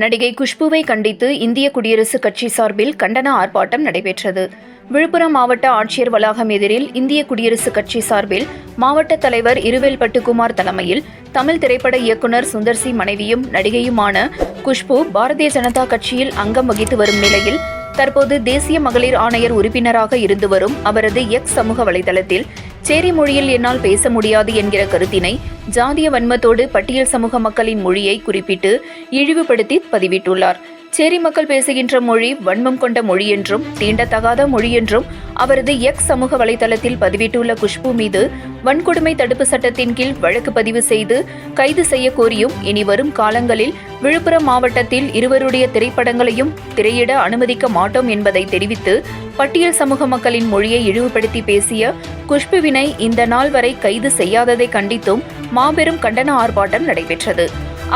நடிகை குஷ்புவை கண்டித்து இந்திய குடியரசுக் கட்சி சார்பில் கண்டன ஆர்ப்பாட்டம் நடைபெற்றது. விழுப்புரம் மாவட்ட ஆட்சியர் வளாகம் எதிரில் இந்திய குடியரசுக் கட்சி சார்பில் மாவட்ட தலைவர் இருவேல்பட்டுக்குமார் தலைமையில் தமிழ் திரைப்பட இயக்குனர் சுந்தர்சி மனைவியும் நடிகையுமான குஷ்பு பாரதிய ஜனதா கட்சியில் அங்கம் வகித்து வரும் நிலையில் தற்போது தேசிய மகளிர் ஆணையர் உறுப்பினராக இருந்து வரும் அவரது எக்ஸ் சமூக வலைதளத்தில் சேரி மொழியில் என்னால் பேச முடியாது என்கிற கருத்தினை ஜாதிய வன்மத்தோடு பட்டியல் சமூக மக்களின் மொழியை குறிப்பிட்டு இழிவுபடுத்தி பதிவிட்டுள்ளார். சேரி மக்கள் பேசுகின்ற மொழி வன்மம் கொண்ட மொழி என்றும் தீண்டத்தகாத மொழி என்றும் அவரது எக்ஸ் சமூக வலைதளத்தில் பதிவிட்டுள்ள குஷ்பு மீது வன்கொடுமை தடுப்பு சட்டத்தின் கீழ் வழக்கு பதிவு செய்து கைது செய்ய கோரியும் இனி வரும் காலங்களில் விழுப்புரம் மாவட்டத்தில் இருவருடைய திரைப்படங்களையும் திரையிட அனுமதிக்க மாட்டோம் என்பதை தெரிவித்து பட்டியல் சமூக மக்களின் மொழியை இழிவுபடுத்தி பேசிய குஷ்புவினை இந்த நாள் வரை கைது செய்யாததை கண்டித்தும் மாபெரும் கண்டன ஆர்ப்பாட்டம் நடைபெற்றது.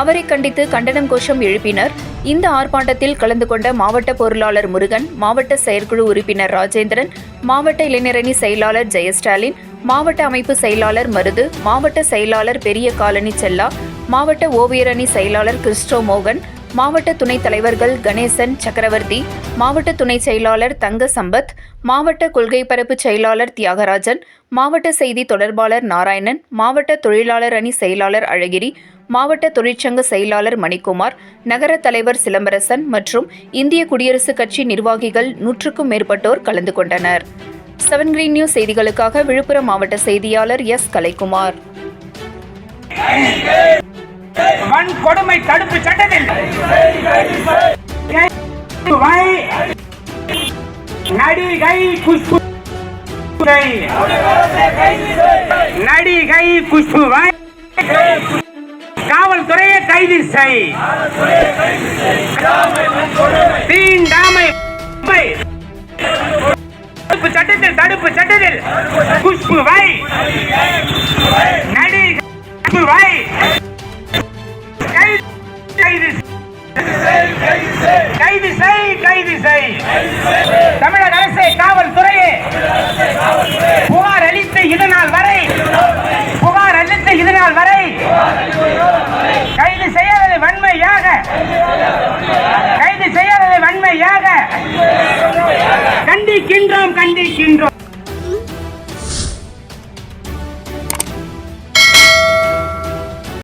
அவரை கண்டித்து கண்டனம் கோஷம் எழுப்பினர். இந்த ஆர்ப்பாட்டத்தில் கலந்து கொண்ட மாவட்ட பொருளாளர் முருகன் மாவட்ட செயற்குழு உறுப்பினர் ராஜேந்திரன் மாவட்ட இளைஞரணி செயலாளர் ஜெயஸ்டாலின் மாவட்ட அமைப்பு செயலாளர் மருது மாவட்ட செயலாளர் பெரிய காலனி செல்லா மாவட்ட ஓவியரணி செயலாளர் கிறிஸ்டோ மோகன் மாவட்ட துணைத் தலைவர்கள் கணேசன் சக்கரவர்த்தி மாவட்ட துணை செயலாளர் தங்க சம்பத் மாவட்ட கொள்கை பரப்பு செயலாளர் தியாகராஜன் மாவட்ட செய்தி தொடர்பாளர் நாராயணன் மாவட்ட தொழிலாளர் அணி செயலாளர் அழகிரி மாவட்ட தொழிற்சங்க செயலாளர் மணிக்குமார் நகர தலைவர் சிலம்பரசன் மற்றும் இந்திய குடியரசுக் கட்சி நிர்வாகிகள் நூற்றுக்கும் மேற்பட்டோர் கலந்து கொண்டனர். செவன் கிரீன் நியூஸ் செய்திகளுக்காக விழுப்புரம் மாவட்ட செய்தியாளர் எஸ். கலைக்குமார். வன்கொடுமை தடுப்பு சட்டத்தில். நடிகை குஷ்பு நடிகை குஷ்புவை காவல்துறையை கைது செய். தீண்டாமை. தடுப்பு சட்டத்தில் தடுப்பு சட்டத்தில். குஷ்புவை நடிகை கைது செய் கைது செய். தமிழக அரசு காவல்துறையே. புகார் அளித்த இதனால் வரை. புகார் அளித்த இதனால் வரை. கைது செய்யாததை வன்மையாக. கைது செய்யாததை வன்மையாக. கண்டிக்கின்றோம் கண்டிக்கின்றோம்.